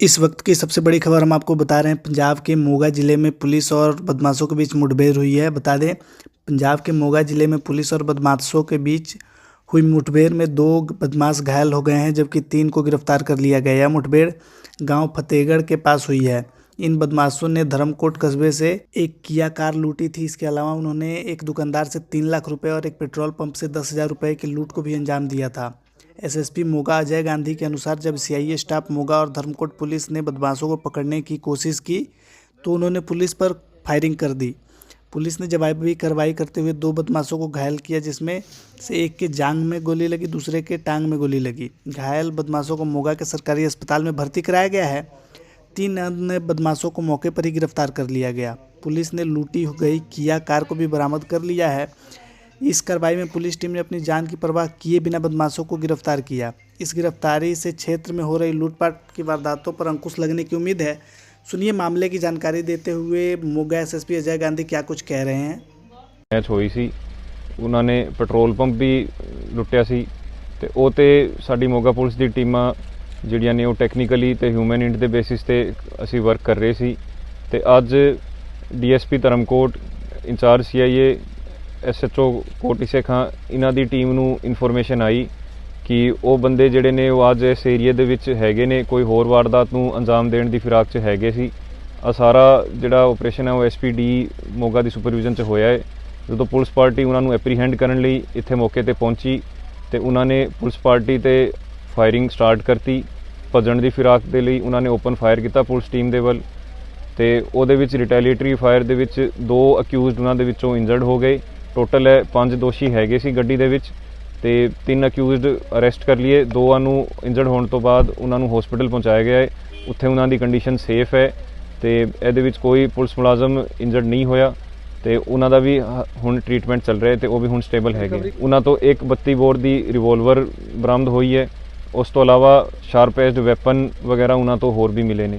इस वक्त की सबसे बड़ी खबर हम आपको बता रहे हैं, पंजाब के मोगा ज़िले में पुलिस और बदमाशों के बीच मुठभेड़ हुई है। बता दें, पंजाब के मोगा ज़िले में पुलिस और बदमाशों के बीच हुई मुठभेड़ में दो बदमाश घायल हो गए हैं, जबकि तीन को गिरफ़्तार कर लिया गया है। मुठभेड़ गाँव फतेहगढ़ के पास हुई है। इन बदमाशों ने धर्मकोट कस्बे से एक किया कार लूटी थी। इसके अलावा उन्होंने एक दुकानदार से तीन लाख रुपए और एक पेट्रोल पंप से दस हज़ार रुपये की लूट को भी अंजाम दिया था। एसएसपी मोगा, अजय गांधी के अनुसार जब सीआईए स्टाफ मोगा और धर्मकोट पुलिस ने बदमाशों को पकड़ने की कोशिश की तो उन्होंने पुलिस पर फायरिंग कर दी। पुलिस ने जवाबी कार्रवाई करते हुए दो बदमाशों को घायल किया, जिसमें से एक के जांग में गोली लगी, दूसरे के टांग में गोली लगी। घायल बदमाशों को मोगा के सरकारी अस्पताल में भर्ती कराया गया है। तीन अन्य बदमाशों को मौके पर ही गिरफ़्तार कर लिया गया। पुलिस ने लूटी गई किया कार को भी बरामद कर लिया है। इस कार्रवाई में पुलिस टीम ने अपनी जान की परवाह किए बिना बदमाशों को गिरफ्तार किया इस गिरफ्तारी से क्षेत्र में हो रही लूटपाट की वारदातों पर अंकुश लगने की उम्मीद है सुनिए मामले की जानकारी देते हुए मोगा एसएसपी अजय गांधी क्या कुछ कह रहे हैं ਮੈਚ ਹੋਈ ਸੀ ਉਹਨਾਂ ਨੇ ਪੈਟਰੋਲ ਪੰਪ ਵੀ ਲੁੱਟਿਆ ਸੀ ਤੇ ਉਹ ਤੇ ਸਾਡੀ ਮੋਗਾ ਪੁਲਿਸ ਦੀ ਟੀਮਾਂ ਜਿਹੜੀਆਂ ਨੇ ਉਹ ਟੈਕਨੀਕਲੀ ਤੇ ਹਿਊਮਨ ਇੰਟ ਦੇ ਬੇਸਿਸ ਤੇ ਅਸੀਂ ਵਰਕ ਕਰ ਰਹੇ ਸੀ ਤੇ ਅੱਜ DSP Dharamkot incharge CIA SHO ਕੋਟੀ ਸੇਖਾਂ, ਇਹਨਾਂ ਦੀ ਟੀਮ ਨੂੰ ਇਨਫੋਰਮੇਸ਼ਨ ਆਈ ਕਿ ਉਹ ਬੰਦੇ ਜਿਹੜੇ ਨੇ, ਉਹ ਅੱਜ ਇਸ ਏਰੀਆ ਦੇ ਵਿੱਚ ਹੈਗੇ ਨੇ, ਕੋਈ ਹੋਰ ਵਾਰਦਾਤ ਨੂੰ ਅੰਜਾਮ ਦੇਣ ਦੀ ਫਿਰਾਕ 'ਚ ਹੈਗੇ ਸੀ। ਆ ਸਾਰਾ ਜਿਹੜਾ ਆਪਰੇਸ਼ਨ ਹੈ, ਉਹ ਐਸਪੀਡੀ ਮੋਗਾ ਦੀ ਸੁਪਰਵਿਜ਼ਨ 'ਚ ਹੋਇਆ ਹੈ। ਜਦੋਂ ਪੁਲਿਸ ਪਾਰਟੀ ਉਹਨਾਂ ਨੂੰ ਐਪਰੀਹੈਂਡ ਕਰਨ ਲਈ ਇੱਥੇ ਮੌਕੇ ਤੇ ਪਹੁੰਚੀ ਤੇ ਉਹਨਾਂ ਨੇ ਪੁਲਿਸ ਪਾਰਟੀ ਤੇ ਫਾਇਰਿੰਗ ਸਟਾਰਟ ਕਰਤੀ। ਭੱਜਣ ਦੀ ਫਿਰਾਕ ਦੇ ਲਈ ਉਹਨਾਂ ਨੇ ਓਪਨ ਫਾਇਰ ਕੀਤਾ ਪੁਲਿਸ ਟੀਮ ਦੇ ਵੱਲ ਤੇ ਉਹਦੇ ਵਿੱਚ ਰਿਟੈਲੀਏਟਰੀ ਫਾਇਰ ਦੇ ਵਿੱਚ ਦੋ ਅਕਿਊਜ਼ਡ ਉਹਨਾਂ ਦੇ ਵਿੱਚੋਂ ਇੰਜਰਡ ਹੋ ਗਏ। ਟੋਟਲ ਹੈ ਪੰਜ ਦੋਸ਼ੀ ਹੈਗੇ ਸੀ ਗੱਡੀ ਦੇ ਵਿੱਚ ਤੇ ਤਿੰਨ ਅਕਿਊਜ਼ਡ ਅਰੈਸਟ ਕਰ ਲਈਏ। ਦੋਆਂ ਨੂੰ ਇੰਜਰਡ ਹੋਣ ਤੋਂ ਬਾਅਦ ਉਹਨਾਂ ਨੂੰ ਹਸਪੀਟਲ ਪਹੁੰਚਾਇਆ ਗਿਆ ਹੈ। ਉੱਥੇ ਉਹਨਾਂ ਦੀ ਕੰਡੀਸ਼ਨ ਸੇਫ ਹੈ ਤੇ ਇਹਦੇ ਵਿੱਚ ਕੋਈ ਪੁਲਿਸ ਮੁਲਾਜ਼ਮ ਇੰਜਰਡ ਨਹੀਂ ਹੋਇਆ ਤੇ ਉਹਨਾਂ ਦਾ ਵੀ ਹੁਣ ਟ੍ਰੀਟਮੈਂਟ ਚੱਲ ਰਿਹਾ ਹੈ ਤੇ ਉਹ ਵੀ ਹੁਣ ਸਟੇਬਲ ਹੈਗੇ ਉਹਨਾਂ ਤੋਂ ਇੱਕ 32 ਬੋਰ ਦੀ ਰਿਵੋਲਵਰ ਬਰਾਮਦ ਹੋਈ ਹੈ। ਉਸ ਤੋਂ ਇਲਾਵਾ ਸ਼ਾਰਪ ਐਜਡ ਵੈਪਨ ਵਗੈਰਾ ਉਹਨਾਂ ਤੋਂ ਹੋਰ ਵੀ ਮਿਲੇ ਨੇ।